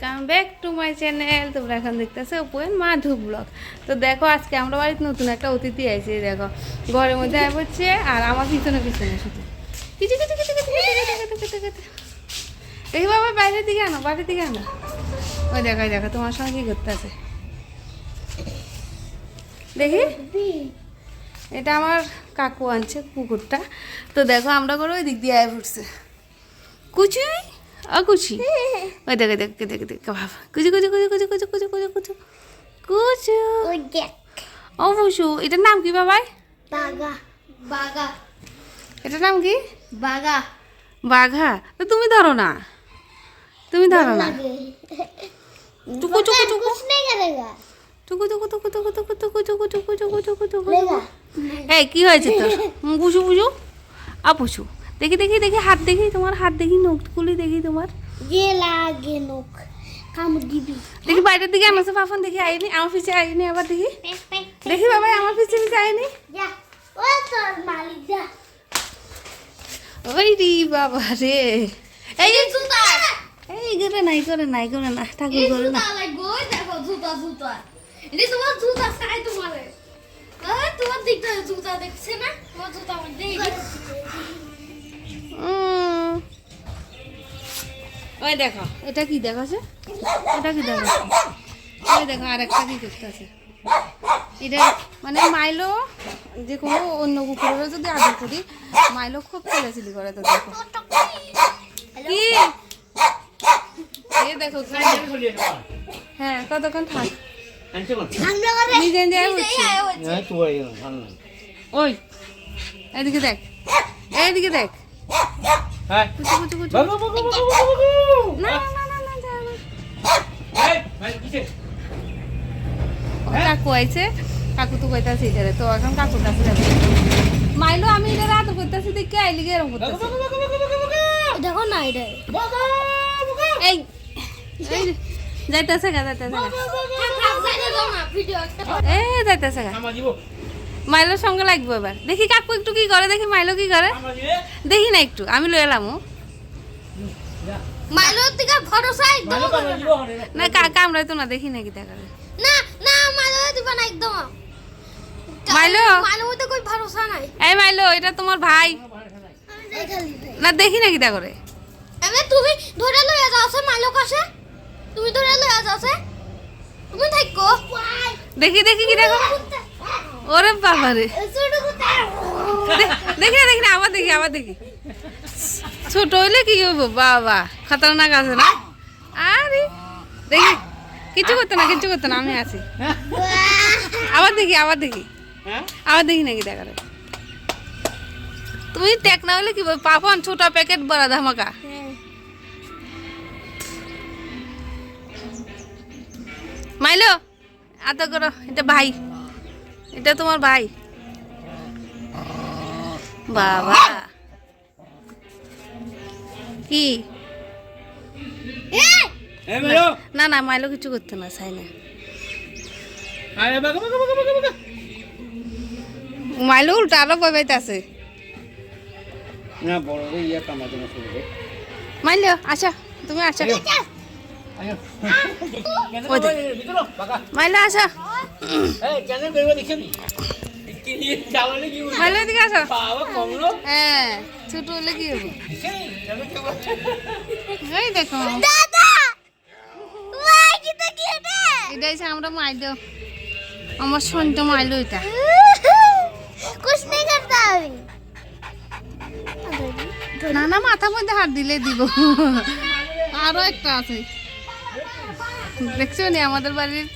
Welcome back to my channel তোমরা এখন দেখতেছো উপেন মাধু ব্লগ তো দেখো, আজকে আমরা বাড়িতে নতুন একটা অতিথি আছে দেখো। ঘরের মধ্যে আয় পড়ছে, আর আমার পিছনে পিছনে শুধু। কিছু দেখি বাবা, বাইরের দিকে আনো বাইরের দিকে আনো। ওই দেখো ওই দেখো, তোমার সঙ্গে কি করতে আছে দেখি। এটা আমার কাকু আনছে কুকুরটা তো দেখো, আমরা করে ওই দিক দিয়ে আয় পড়ছে। কুচুই। অকুচি দেখ দেখো দেখো দেখো দেখো বাবা কুচু কুচি কুচু কুচু কুচু কুচু কুচু কুচু ও অবশ্য এটার নাম কি বাবাই বাগা বাগা এটার নাম কি বাগা বাঘা তো তুমি ধরো না তুমি ধরো না টুকু টুকু টুকু টুকু টুকু টুকু টুকু টুকু টুকু টুকু টুকু টুকু টুকু টুকু এই কি হয়েছে তোর বুঝু বুঝু আপুসু দেখি দেখি দেখি হাত দেখি তোমার হাত দেখি নখগুলি দেখি তোমার। গে লাগে নখ কামড় দিবি। দেখি বাইরের দিকে আমার পাফন দেখি আইনি আমার পিছে আইনি আবার দেখি। দেখি বাবা আমার পিছে পিছে আইনি। ওই রে বাবা রে। এই যে জুতা। এই করে নাই করে নাই করে না। ঠাকুর করে না। দেখো জুতা জুতা। এটা তোমার জুতা চাই তোমার। তোমার দিকটা জুতা দেখছে না? তোমার জুতা আমার ওই দেখো। এটা কি দেখাছে এটা কি দেখাছে ওই দেখো আর একটা কি করতেছে? এটা মানে মাইলো যে কোনো অন্য কুকুরেরও যদি আদর করি মাইলো খুব ছেলেছিলি করে তো দেখো। কি? এ দেখো হ্যাঁ কতক্ষণ থাক? নিজে নিজে হচ্ছে। ওই এদিকে দেখ। এইদিকে দেখ। কাকু আইছে? কাকু তো কইতাছে এটারে তো এখন কাকুর কাছে যাবে। মাইলো আমি এটা রাত করতেছি দেখে আইলি গে এরকম করতেছি। দেখো না এটা। এই এই যাইতেছে গা যাইতেছে গা। এ যাইতেছে গা। মাইলোর সঙ্গে লাগবে এবার। দেখি কাকু একটু কি করে দেখি মাইলো কি করে। দেখি না একটু আমি লয়ে এলাম মাইলোর থেকে ভরসা একদম না। কা- কামড়াই তো না দেখি না কি দেখা না না মাইলো দিবা না একদম। মাইলো? মাইলোর মধ্যে কই ভরসা নাই। এই মাইলো এটা তোমার ভাই। না দেখি না কি দেখা করে। এমনি তুমি ধরে লইয়া যাও সে মাইলো কাছে তুমি ধরে লইয়া যাও সে। তুমি থাকো। দেখি দেখি কি দেখো ওরে বাবা রে দেখি না দেখি না আবার দেখি আবার দেখি। ছোট হইলে কি হইব? বাবা খতরনাক আছে না? আরে দেখি। কিছু করতে না কিছু করতে না আমি আছি। আবার দেখি আবার দেখি। আবার দেখি নাকি দেখা রে। তুমি টেক না হলে কি বল পাপন ছোট প্যাকেট বড় ধামাকা। মাইলো আদা করো এটা ভাই। এটা তোমার ভাই। বাবা। কি? না না মাইলো কিছু করতে না চাই না মাইলো উল্টা আরও পাইতে আছে না বড় ইয়া কামাতে না মাইলো আচ্ছা তুমি আচ্ছা। মাইলা আসা। মাইলা দিকে আসা। হ্যাঁ ছোট হলে কি হবে? এই দেখো। এটাই আমরা মাইল। আমার সন্ধ্যে মাইল এটা। কুছ না না মাথার মধ্যে হাত দিলে দিব। আরও একটা আছে। দেখছ নি আমাদের বাড়ির?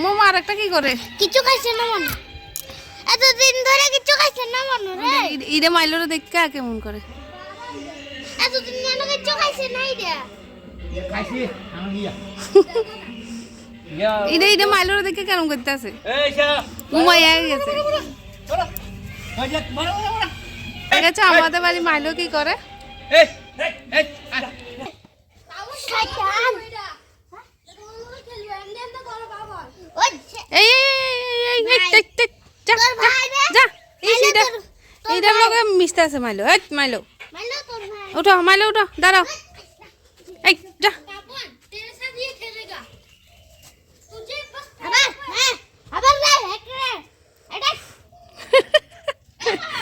মোমো আর একটা কি করে? কিছু খাইছে না মনে? এতদিন ধরে কিছু খাইছে না মনে রে? ইরে মাইলোরে দেখে কেমন করে? এতদিন মনে কিছু খাইছে না এটা খাইছি আমি ইয়া মাইলোরে দেখে কেমন করতে আছে এই ঘুমাইয়া গেছে। যে মারো ঠিক আছে আমাদের বাড়ি মাইলো কি করে? এইটার লগে মিশতে আছে মাইলো। এই মাইলো। উঠো মাইলো উঠো দাঁড়াও। এই যা। আবার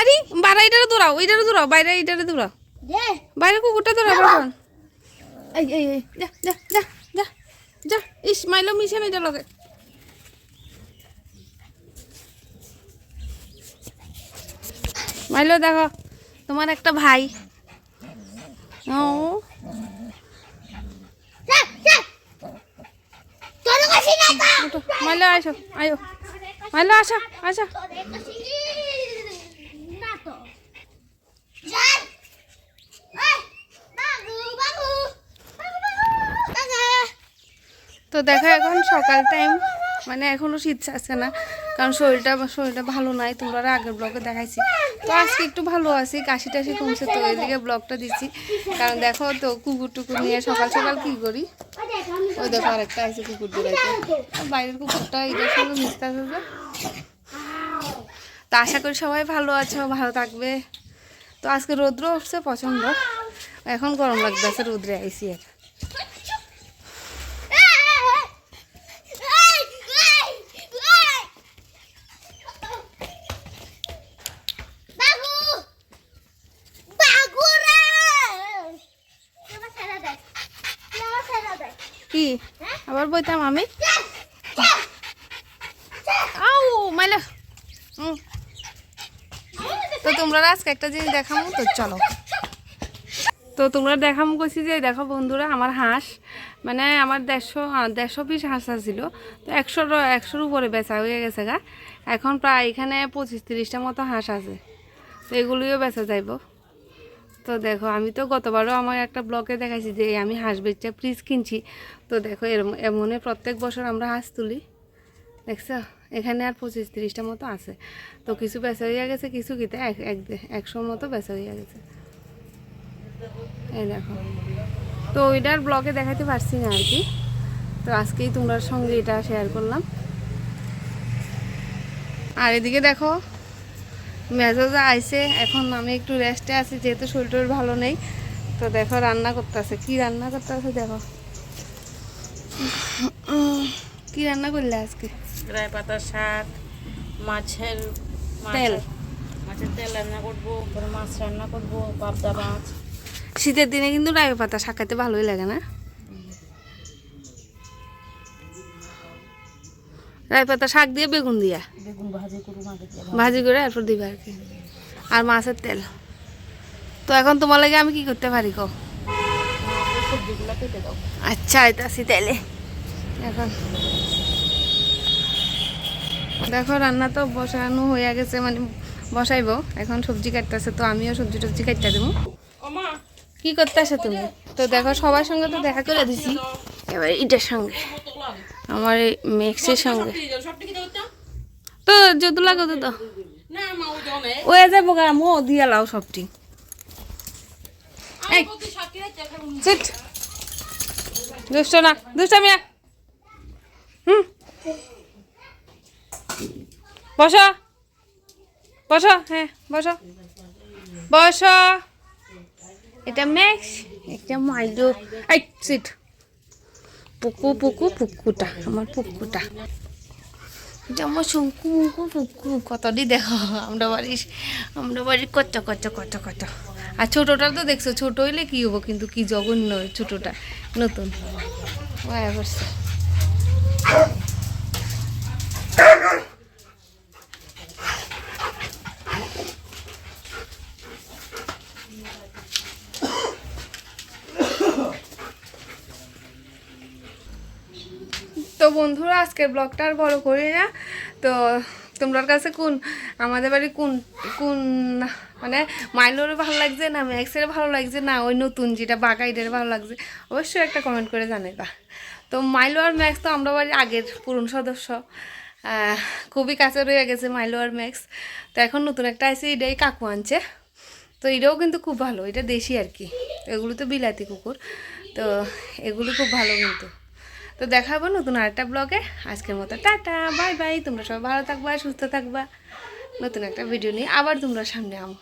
আরে বাইরে এটারে দৌড়াও এটারে দৌড়াও বাইরে এটারে দৌড়াও। বাইরে কুকুরটা দৌড়াও বাবা এই এই যা যা যা যা যা ইস মাইলো মিশে না এটা লগে। মাইলো দেখো তোমার একটা ভাই। ও। মাইলো আসো আয়ো। মাইলো আসো আসো। দেখো এখন সকাল টাইম মানে এখনও শীত আসছে না, কারণ শরীরটা শরীরটা ভালো নাই, তোমরা আগের ব্লগে দেখাইছি। তো আজকে একটু ভালো আছি, কাশি টাশি কমছে তো, এদিকে ব্লগটা দিচ্ছি। কারণ দেখো তো কুকুর টুকুর নিয়ে সকাল সকাল কি করি? ওই দেখো আরেকটা আছে কুকুর বাইরের কুকুরটা এটার সঙ্গে মিশতে আছে তো আশা করি সবাই ভালো আছো, ভালো থাকবে। তো আজকে রৌদ্র উঠছে পছন্দ এখন গরম লাগতেছে, রৌদ্রে আইসি আর কি? আবার বইতাম আমি? আউ, মাইলা। তো তোমরা আজকে একটা জিনিস দেখামো, তো চলো। তো তোমরা দেখামো কইছি যে, দেখো বন্ধুরা, আমার হাঁস মানে আমার দেড়শো দেড়শো পিস হাঁস ছিল তো একশোর একশোর উপরে বেচা হয়ে গেছে গা। এখন প্রায় এখানে পঁচিশ তিরিশটা মতো হাঁস আছে। তো এগুলিও বেচা যাইব। তো দেখো, আমি তো গতবারও আমার একটা ব্লগে দেখাইছি যে আমি হাঁস বেচা ফ্রিজ কিনছি। তো দেখো এরম এমনে প্রত্যেক বছর আমরা হাঁস তুলি। দেখছ? এখানে আর পঁচিশ তিরিশটা মতো আছে। তো কিছু বেচা হইয়া গেছে, কিছু কিতে এক, এক- একশোর মতো বেচা হইয়া গেছে। এই দেখো। তো ওইটার ব্লগে দেখাতে পারছি না আর কি। তো আজকেই তোমার সঙ্গে এটা শেয়ার করলাম। আর এদিকে দেখো মেজাজা আইসে এখন আমি একটু রেস্টে আছি যেহেতু শরীর ভালো নেই। তো দেখো রান্না করতেছে। কি রান্না করতেছে দেখো। কি রান্না করলে আজকে? রায় পাতা শাক মাছের তেল। মাছের তেল রান্না করব মাছ রান্না করব পাবদা মাছ। শীতের দিনে কিন্তু রায় পাতা শাক খাইতে ভালোই লাগে না? রায় পাতা শাক দিয়ে বেগুন দিয়া। বেগুন ভাজি করে এরপর দিবা আর কি। আর মাছের তেল। তো এখন তোমার লাগে আমি কি করতে পারি কো আচ্ছা আইতাছি তাইলে এখন দেখো রান্না তো বসানো হয়ে গেছে মানে বসাইবো। এখন সবজি কাটতেছে তো আমিও সবজি টবজি কাটতে দেবো। কি করতেছো তুমি? তো দেখো সবার সঙ্গে তো দেখা করে দিছি। এবার এটার সঙ্গে। আমার এই মেক্সের সঙ্গে। তো? যদি লাগে তো দাও। ও ও যাব গা মো দিয়া লাও সবটি। সিট দুষ্ট না দুষ্ট মিয়া। হুম। বসো। বসো হ্যাঁ বসো। বসো। এটা ম্যাক্স এটা মাইলো এই সিট পুকু পুকু, পুকুটা, আমার পুকুটা। এটা আমার শঙ্কু মুকু পুকু, কতটি দেখো? আমরা বাড়ির আমরা বাড়ির কত কত কত কত। আর ছোটোটা তো দেখছ, ছোটো হইলে কী হব কিন্তু কি জঘন্য ছোটোটা, নতুন। করছে বন্ধুরা, আজকের ব্লগটা আর বড় করি না। তো তোমার কাছে কোন, আমাদের বাড়ি কোন কোন মানে মাইলোর ভালো লাগছে না, ম্যাক্সের ভালো লাগছে না, ওই নতুন যেটা বাগাইডের ভালো লাগছে? অবশ্যই একটা কমেন্ট করে জানাইবা। তো মাইলো আর ম্যাক্স তো আমরা বাড়ির আগের পুরনো সদস্য। খুবই কাছে রয়ে গেছে মাইলো আর ম্যাক্স। তো এখন নতুন একটা আছে এটাই কাকু আনছে। তো এটাও কিন্তু খুব ভালো, এটা দেশি আর কি। এগুলো তো বিলাতি কুকুর। তো এগুলো খুব ভালো কিন্তু। তো দেখাবো নতুন আরেকটা ব্লগে আজকের মতো টাটা বাই বাই তোমরা সবাই ভালো থাকবা, সুস্থ থাকবা। নতুন একটা ভিডিও নিয়ে আবার তোমরা সামনে আমো